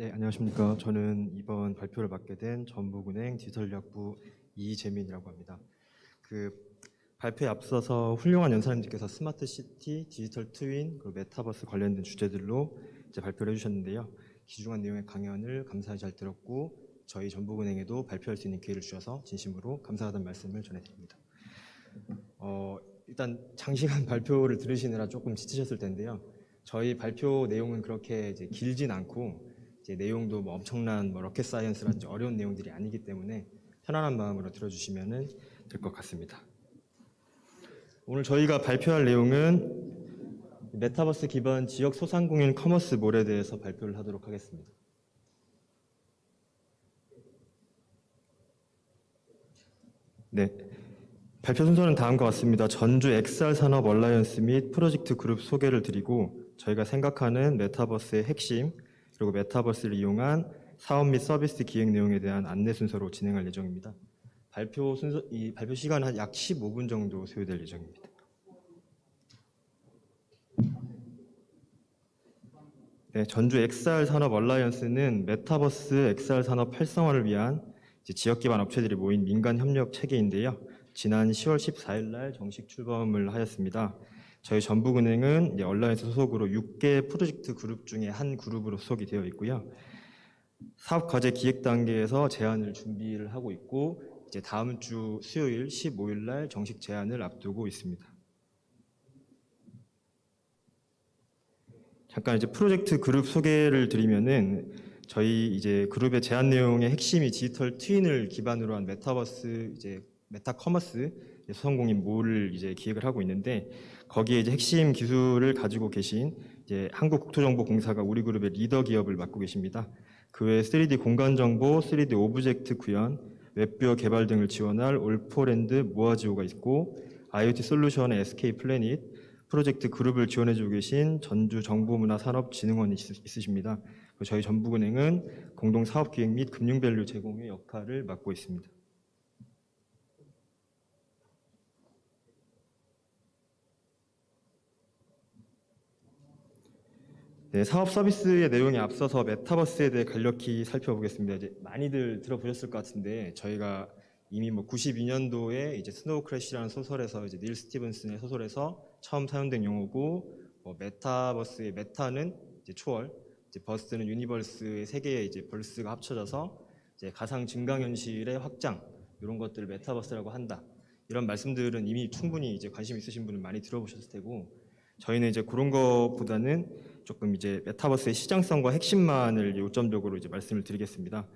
네, 안녕하십니까. 저는 이번 발표를 맡게 된 전북은행 디지털역부 이재민이라고 합니다. 그 발표에 앞서서 훌륭한 연사님들께서 스마트 시티, 디지털 트윈, 그리고 메타버스 관련된 주제들로 이제 발표를 해주셨는데요. 귀중한 내용의 강연을 감사히 잘 들었고 저희 전북은행에도 발표할 수 있는 기회를 주셔서 진심으로 감사하다는 말씀을 전해드립니다. 어, 일단 장시간 발표를 들으시느라 조금 지치셨을 텐데요. 저희 발표 내용은 그렇게 이제 길진 않고 이제 내용도 뭐 엄청난 뭐 로켓 사이언스라든지 어려운 내용들이 아니기 때문에 편안한 마음으로 들어주시면 될 것 같습니다. 오늘 저희가 발표할 내용은 메타버스 기반 지역 소상공인 커머스 몰에 대해서 발표를 하도록 하겠습니다. 네. 발표 순서는 다음과 같습니다. 전주 XR 산업 얼라이언스 및 프로젝트 그룹 소개를 드리고 저희가 생각하는 메타버스의 핵심 그리고 메타버스를 이용한 사업 및 서비스 기획 내용에 대한 안내 순서로 진행할 예정입니다. 발표 순서 이 발표 시간은 한약 15분 정도 소요될 예정입니다. 네, 전주 XR 산업 얼라이언스는 메타버스 XR 산업 활성화를 위한 지역 기반 업체들이 모인 민간 협력 체계인데요. 지난 10월 14일 날 정식 출범을 하였습니다. 저희 전북은행은 이제 얼라이언스 소속으로 6개 프로젝트 그룹 중에 한 그룹으로 소속이 되어 있고요. 사업 과제 기획 단계에서 제안을 준비를 하고 있고 이제 다음 주 수요일 15일 날 정식 제안을 앞두고 있습니다. 잠깐 이제 프로젝트 그룹 소개를 드리면은 저희 이제 그룹의 제안 내용의 핵심이 디지털 트윈을 기반으로 한 메타버스 이제 메타 커머스 소상공인 몰을 이제 기획을 하고 있는데 거기에 이제 핵심 기술을 가지고 계신 이제 한국국토정보공사가 우리 그룹의 리더 기업을 맡고 계십니다. 그 외에 3D 공간 정보, 3D 오브젝트 구현, 웹뷰어 개발 등을 지원할 올포랜드 모아지오가 있고 IoT 솔루션의 SK 플래닛, 프로젝트 그룹을 지원해주고 계신 전주 정보문화산업진흥원이 있- 있으십니다. 그리고 저희 전북은행은 공동 사업 기획 및 금융 밸류 제공의 역할을 맡고 있습니다. 네, 사업 서비스의 내용에 앞서서 메타버스에 대해 간략히 살펴보겠습니다. 이제 많이들 들어보셨을 것 같은데 저희가 이미 뭐 92년도에 이제 스노우 크래시라는 소설에서 이제 닐 스티븐슨의 소설에서 처음 사용된 용어고 뭐 메타버스의 메타는 이제 초월, 이제 버스는 유니버스의 세 개의 이제 벌스가 합쳐져서 이제 가상 증강현실의 확장 이런 것들을 메타버스라고 한다. 이런 말씀들은 이미 충분히 이제 관심 있으신 분은 많이 들어보셨을 테고 저희는 이제 그런 것보다는 조금 이제 메타버스의 시장성과 핵심만을 요점적으로 이제 말씀을 드리겠습니다.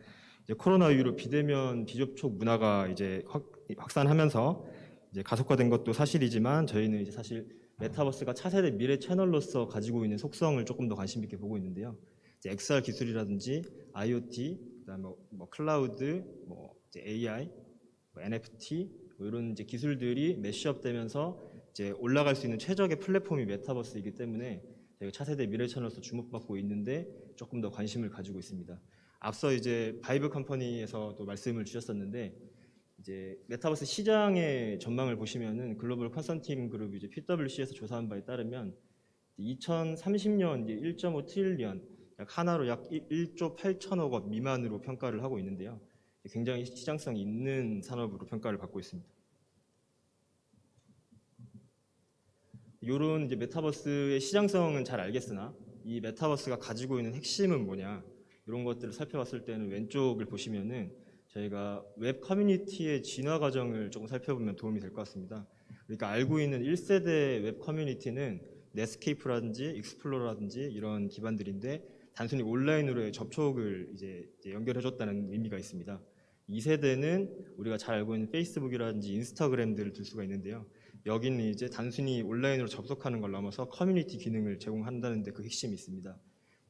이제 코로나 이후로 비대면 비접촉 문화가 이제 확, 확산하면서 이제 가속화된 것도 사실이지만 저희는 이제 사실 메타버스가 차세대 미래 채널로서 가지고 있는 속성을 조금 더 관심 있게 보고 있는데요. 이제 XR 기술이라든지 IoT, 그다음에 뭐, 뭐 클라우드, 뭐 이제 AI, 뭐 NFT 뭐 이런 이제 기술들이 매시업되면서 이제 올라갈 수 있는 최적의 플랫폼이 메타버스이기 때문에 차세대 미래 채널로서 주목받고 있는데 조금 더 관심을 가지고 있습니다. 앞서 이제 바이브 컴퍼니에서도 말씀을 주셨었는데 이제 메타버스 시장의 전망을 보시면은 글로벌 컨설팅 그룹 이제 PwC에서 조사한 바에 따르면 2030년 이제 1.5 트릴리언 약 하나로 약 1조 8천억 원 미만으로 평가를 하고 있는데요. 굉장히 시장성이 있는 산업으로 평가를 받고 있습니다. 이런 이제 메타버스의 시장성은 잘 알겠으나 이 메타버스가 가지고 있는 핵심은 뭐냐 이런 것들을 살펴봤을 때는 왼쪽을 보시면은 저희가 웹 커뮤니티의 진화 과정을 조금 살펴보면 도움이 될 것 같습니다. 그러니까 알고 있는 1세대 웹 커뮤니티는 넷스케이프라든지 익스플로러라든지 이런 기반들인데 단순히 온라인으로의 접촉을 이제 연결해줬다는 의미가 있습니다. 2세대는 우리가 잘 알고 있는 페이스북이라든지 인스타그램들을 들 수가 있는데요. 여기는 이제 단순히 온라인으로 접속하는 걸 넘어서 커뮤니티 기능을 제공한다는 데 그 핵심이 있습니다.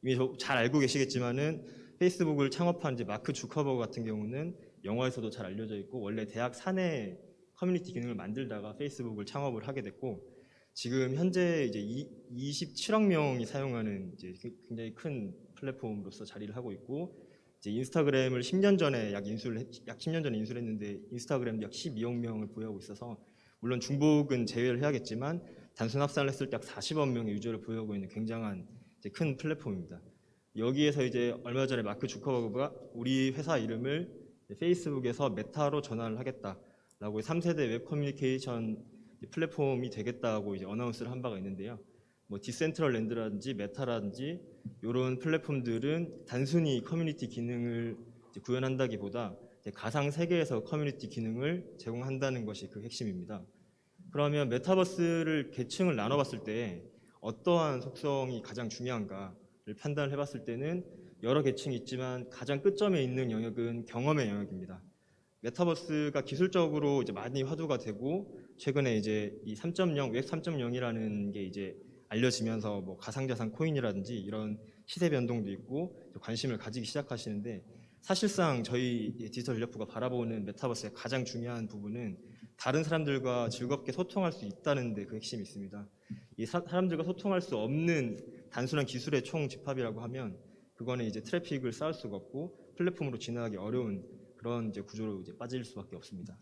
이미 저잘 알고 계시겠지만은 페이스북을 창업한 이제 마크 주커버그 같은 경우는 영화에서도 잘 알려져 있고 원래 대학 사내 커뮤니티 기능을 만들다가 페이스북을 창업을 하게 됐고 지금 현재 이제 이- 27억 명이 사용하는 이제 굉장히 큰 플랫폼으로서 자리를 하고 있고 이제 인스타그램을 10년 전에 약 인수를 했- 약 10년 전에 인수를 했는데 인스타그램도 약 12억 명을 보유하고 있어서 물론 중복은 제외를 해야겠지만 단순 합산을 했을 때 약 40억 명의 유저를 보유하고 있는 굉장한 큰 플랫폼입니다. 여기에서 이제 얼마 전에 마크 주커버그가 우리 회사 이름을 페이스북에서 메타로 전환을 하겠다라고 3세대 웹 커뮤니케이션 플랫폼이 되겠다고 이제 어나운스를 한 바가 있는데요. 뭐 디센트럴랜드라든지 메타라든지 이런 플랫폼들은 단순히 커뮤니티 기능을 구현한다기보다 가상 세계에서 커뮤니티 기능을 제공한다는 것이 그 핵심입니다. 그러면 메타버스를 계층을 나눠봤을 때 어떠한 속성이 가장 중요한가를 판단을 해봤을 때는 여러 계층이 있지만 가장 끝점에 있는 영역은 경험의 영역입니다. 메타버스가 기술적으로 이제 많이 화두가 되고 최근에 이제 이 3.0, 웹 3.0이라는 게 이제 알려지면서 뭐 가상자산 코인이라든지 이런 시세 변동도 있고 관심을 가지기 시작하시는데 사실상 저희 디지털 인력부가 바라보는 메타버스의 가장 중요한 부분은 다른 사람들과 즐겁게 소통할 수 있다는 데 그 핵심이 있습니다. 이 사, 사람들과 소통할 수 없는 단순한 기술의 총 집합이라고 하면 그거는 이제 트래픽을 쌓을 수가 없고 플랫폼으로 진화하기 어려운 그런 이제 구조로 이제 빠질 수밖에 없습니다.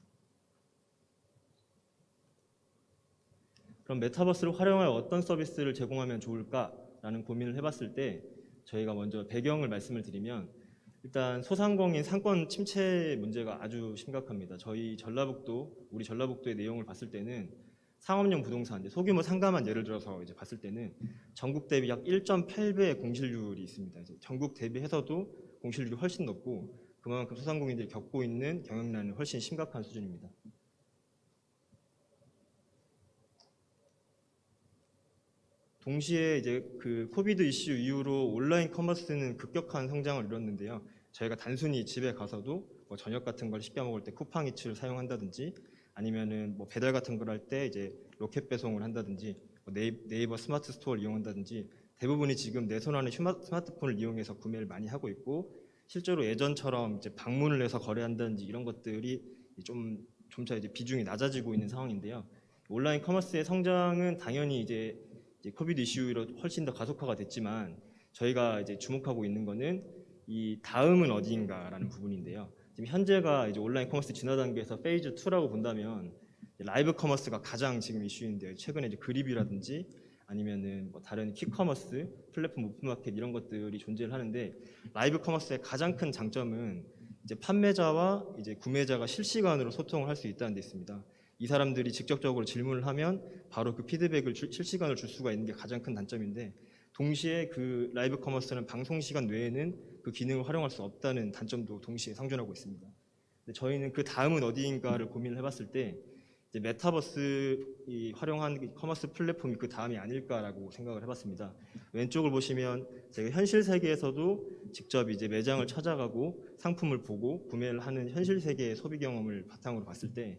그럼 메타버스를 활용할 어떤 서비스를 제공하면 좋을까라는 고민을 해봤을 때 저희가 먼저 배경을 말씀을 드리면 일단 소상공인 상권 침체 문제가 아주 심각합니다. 저희 전라북도 우리 전라북도의 내용을 봤을 때는 상업용 부동산 소규모 상가만 예를 들어서 이제 봤을 때는 전국 대비 약 1.8배의 공실률이 있습니다. 이제 전국 대비해서도 공실률이 훨씬 높고 그만큼 소상공인들이 겪고 있는 경영난은 훨씬 심각한 수준입니다. 동시에 이제 그 코비드 이슈 이후로 온라인 커머스는 급격한 성장을 이뤘는데요. 저희가 단순히 집에 가서도 뭐 저녁 같은 걸 시켜 먹을 때 쿠팡 이츠를 사용한다든지 아니면은 뭐 배달 같은 걸 할 때 이제 로켓 배송을 한다든지 뭐 네이, 네이버 스마트 스토어를 이용한다든지 대부분이 지금 내 손 안에 스마트폰을 이용해서 구매를 많이 하고 있고 실제로 예전처럼 이제 방문을 해서 거래한다든지 이런 것들이 좀 점차 이제 비중이 낮아지고 있는 상황인데요. 온라인 커머스의 성장은 당연히 이제 이제 코비드 이슈로 훨씬 더 가속화가 됐지만 저희가 이제 주목하고 있는 거는 이 다음은 어디인가라는 부분인데요. 지금 현재가 이제 온라인 커머스 진화 단계에서 페이즈 2라고 본다면 라이브 커머스가 가장 지금 이슈인데요. 최근에 이제 그립이라든지 아니면은 뭐 다른 키커머스, 플랫폼 오픈마켓 이런 것들이 존재를 하는데 라이브 커머스의 가장 큰 장점은 이제 판매자와 이제 구매자가 실시간으로 소통을 할 수 있다는 데 있습니다. 이 사람들이 직접적으로 질문을 하면 바로 그 피드백을 줄- 실시간으로 줄 수가 있는 게 가장 큰 단점인데 동시에 그 라이브 커머스는 방송 시간 외에는 그 기능을 활용할 수 없다는 단점도 동시에 상존하고 있습니다. 저희는 그 다음은 어디인가를 고민을 해봤을 때 메타버스 이 활용한 커머스 플랫폼이 그 다음이 아닐까라고 생각을 해봤습니다. 왼쪽을 보시면 제가 현실 세계에서도 직접 이제 매장을 찾아가고 상품을 보고 구매를 하는 현실 세계의 소비 경험을 바탕으로 봤을 때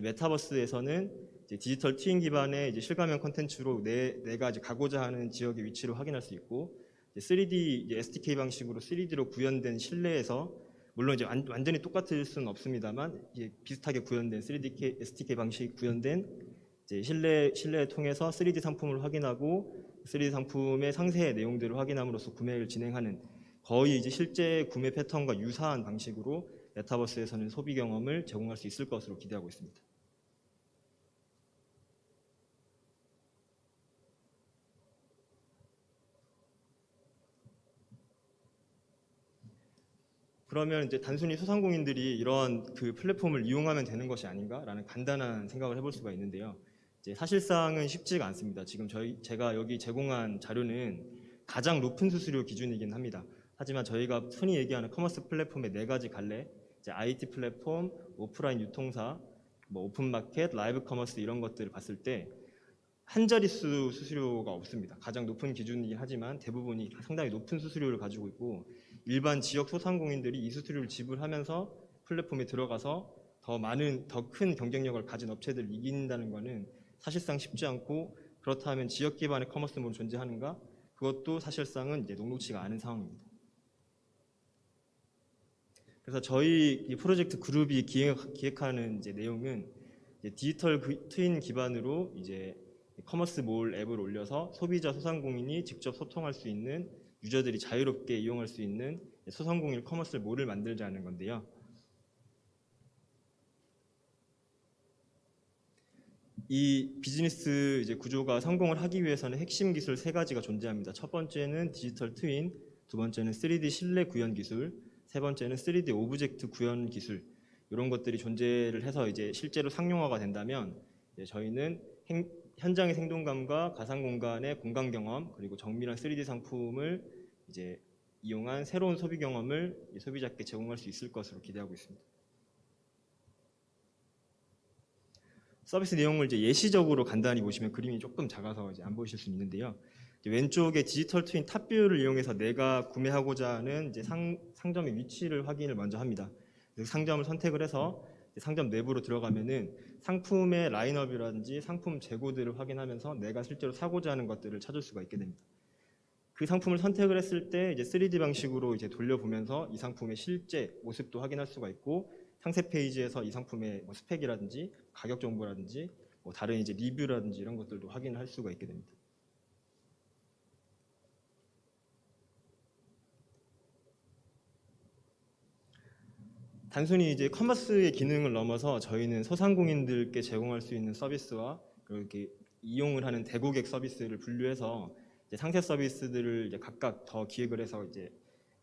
메타버스에서는 이제 디지털 트윈 기반의 이제 실감형 콘텐츠로 내, 내가 이제 가고자 하는 지역의 위치를 확인할 수 있고 이제 3D 이제 SDK 방식으로 3D로 구현된 실내에서 물론 이제 완, 완전히 똑같을 수는 없습니다만 이제 비슷하게 구현된 3D SDK 방식 구현된 이제 실내 실내를 통해서 3D 상품을 확인하고 3D 상품의 상세 내용들을 확인함으로써 구매를 진행하는 거의 이제 실제 구매 패턴과 유사한 방식으로 메타버스에서는 소비 경험을 제공할 수 있을 것으로 기대하고 있습니다. 그러면 이제 단순히 소상공인들이 이런 그 플랫폼을 이용하면 되는 것이 아닌가라는 간단한 생각을 해볼 수가 있는데요. 이제 사실상은 쉽지가 않습니다. 지금 저희 제가 여기 제공한 자료는 가장 높은 수수료 기준이긴 합니다. 하지만 저희가 흔히 얘기하는 커머스 플랫폼의 네 가지 갈래, 이제 IT 플랫폼, 오프라인 유통사, 뭐 오픈마켓, 라이브 커머스 이런 것들을 봤을 때 한 자릿수 수수료가 없습니다. 가장 높은 기준이긴 하지만 대부분이 상당히 높은 수수료를 가지고 있고 일반 지역 소상공인들이 이 수수료를 지불하면서 플랫폼에 들어가서 더 많은 더 큰 경쟁력을 가진 업체들을 이긴다는 것은 사실상 쉽지 않고 그렇다면 지역 기반의 커머스몰이 존재하는가? 그것도 사실상은 이제 녹록치가 않은 상황입니다. 그래서 저희 이 프로젝트 그룹이 기획, 기획 하는 이제 내용은 이제 디지털 그- 트윈 기반으로 이제 커머스 몰 앱을 올려서 소비자 소상공인이 직접 소통할 수 있는 유저들이 자유롭게 이용할 수 있는 소상공인 커머스 몰을 만들자는 건데요. 이 비즈니스 이제 구조가 성공을 하기 위해서는 핵심 기술 세 가지가 존재합니다. 첫 번째는 디지털 트윈, 두 번째는 3D 실내 구현 기술, 세 번째는 3D 오브젝트 구현 기술 이런 것들이 존재를 해서 이제 실제로 상용화가 된다면 저희는 행- 현장의 생동감과 가상 공간의 공간 경험 그리고 정밀한 3D 상품을 이제 이용한 새로운 소비 경험을 이 소비자께 제공할 수 있을 것으로 기대하고 있습니다. 서비스 내용을 이제 예시적으로 간단히 보시면 그림이 조금 작아서 이제 안 보이실 수 있는데요. 왼쪽에 디지털 트윈 탑뷰를 이용해서 내가 구매하고자 하는 이제 상, 상점의 위치를 확인을 먼저 합니다. 상점을 선택을 해서 상점 내부로 들어가면은 상품의 라인업이라든지 상품 재고들을 확인하면서 내가 실제로 사고자 하는 것들을 찾을 수가 있게 됩니다. 그 상품을 선택을 했을 때 이제 3D 방식으로 이제 돌려보면서 이 상품의 실제 모습도 확인할 수가 있고 상세 페이지에서 이 상품의 뭐 스펙이라든지 가격 정보라든지 뭐 다른 이제 리뷰라든지 이런 것들도 확인을 할 수가 있게 됩니다. 단순히 이제 커머스의 기능을 넘어서 저희는 소상공인들께 제공할 수 있는 서비스와 그렇게 이용을 하는 대고객 서비스를 분류해서 상세 서비스들을 이제 각각 더 기획을 해서 이제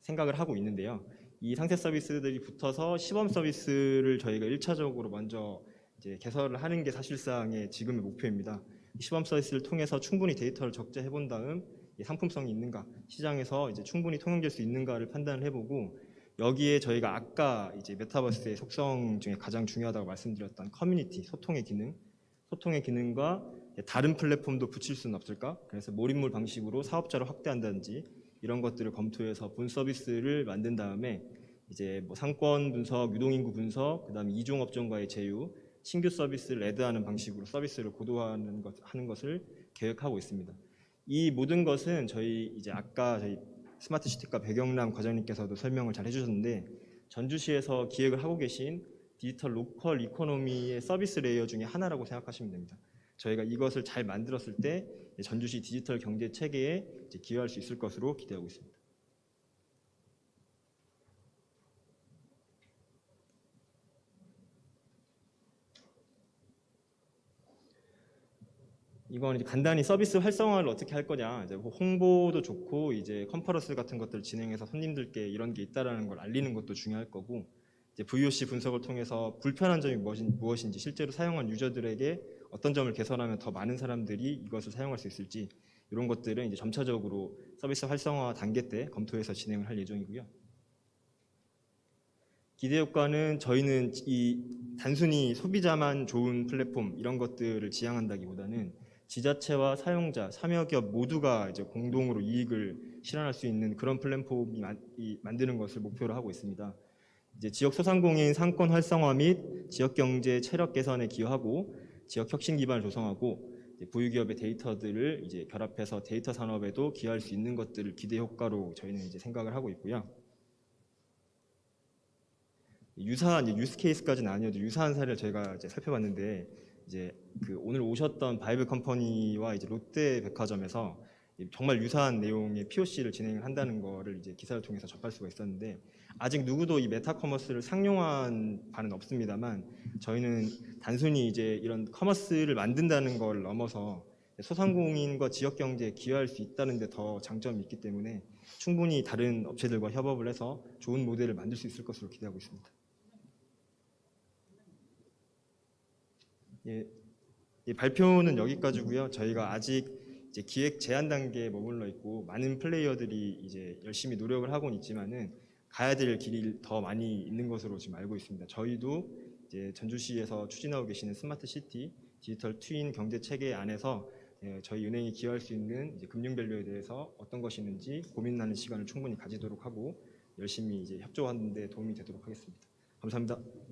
생각을 하고 있는데요. 이 상세 서비스들이 붙어서 시범 서비스를 저희가 1차적으로 먼저 이제 개설을 하는 게 사실상의 지금의 목표입니다. 시범 서비스를 통해서 충분히 데이터를 적재해 본 다음 이 상품성이 있는가, 시장에서 이제 충분히 통용될 수 있는가를 판단을 해보고 여기에 저희가 아까 이제 메타버스의 속성 중에 가장 중요하다고 말씀드렸던 커뮤니티 소통의 기능, 소통의 기능과 다른 플랫폼도 붙일 수는 없을까? 그래서 몰입물 방식으로 사업자를 확대한다든지 이런 것들을 검토해서 본 서비스를 만든 다음에 이제 뭐 상권 분석, 유동인구 분석, 그다음에 이종 업종과의 제휴, 신규 서비스를 애드하는 방식으로 서비스를 고도화하는 것 하는 것을 계획하고 있습니다. 이 모든 것은 저희 이제 아까 저희 스마트 시티과 배경남 과장님께서도 설명을 잘 해주셨는데 전주시에서 기획을 하고 계신 디지털 로컬 이코노미의 서비스 레이어 중에 하나라고 생각하시면 됩니다. 저희가 이것을 잘 만들었을 때 전주시 디지털 경제 체계에 기여할 수 있을 것으로 기대하고 있습니다. 이건 이제 간단히 서비스 활성화를 어떻게 할 거냐. 이제 뭐 홍보도 좋고 이제 컨퍼런스 같은 것들 진행해서 손님들께 이런 게 있다라는 걸 알리는 것도 중요할 거고 이제 VOC 분석을 통해서 불편한 점이 무엇인- 무엇인지 실제로 사용한 유저들에게 어떤 점을 개선하면 더 많은 사람들이 이것을 사용할 수 있을지 이런 것들은 이제 점차적으로 서비스 활성화 단계 때 검토해서 진행을 할 예정이고요. 기대 효과는 저희는 이 단순히 소비자만 좋은 플랫폼 이런 것들을 지향한다기보다는 지자체와 사용자, 참여기업 모두가 이제 공동으로 이익을 실현할 수 있는 그런 플랫폼이 만드는 것을 목표로 하고 있습니다. 이제 지역 소상공인 상권 활성화 및 지역 경제 체력 개선에 기여하고 지역 혁신 기반을 조성하고 보유기업의 데이터들을 이제 결합해서 데이터 산업에도 기여할 수 있는 것들을 기대 효과로 저희는 이제 생각을 하고 있고요. 유사한 이제 유스 케이스까지는 아니어도 유사한 사례를 저희가 이제 살펴봤는데 이제 그 오늘 오셨던 바이브 컴퍼니와 이제 롯데 백화점에서 정말 유사한 내용의 POC를 진행을 한다는 거를 이제 기사를 통해서 접할 수가 있었는데 아직 누구도 이 메타 커머스를 상용화한 바는 없습니다만 저희는 단순히 이제 이런 커머스를 만든다는 걸 넘어서 소상공인과 지역 경제에 기여할 수 있다는 데 더 장점이 있기 때문에 충분히 다른 업체들과 협업을 해서 좋은 모델을 만들 수 있을 것으로 기대하고 있습니다. 예, 이 발표는 여기까지고요. 저희가 아직 이제 기획 제안 단계에 머물러 있고 많은 플레이어들이 이제 열심히 노력을 하고는 있지만은 가야 될 길이 더 많이 있는 것으로 지금 알고 있습니다. 저희도 이제 전주시에서 추진하고 계시는 스마트 시티 디지털 트윈 경제 체계 안에서 예, 저희 은행이 기여할 수 있는 이제 금융 밸류에 대해서 어떤 것이 있는지 고민하는 시간을 충분히 가지도록 하고 열심히 이제 협조하는 데 도움이 되도록 하겠습니다. 감사합니다.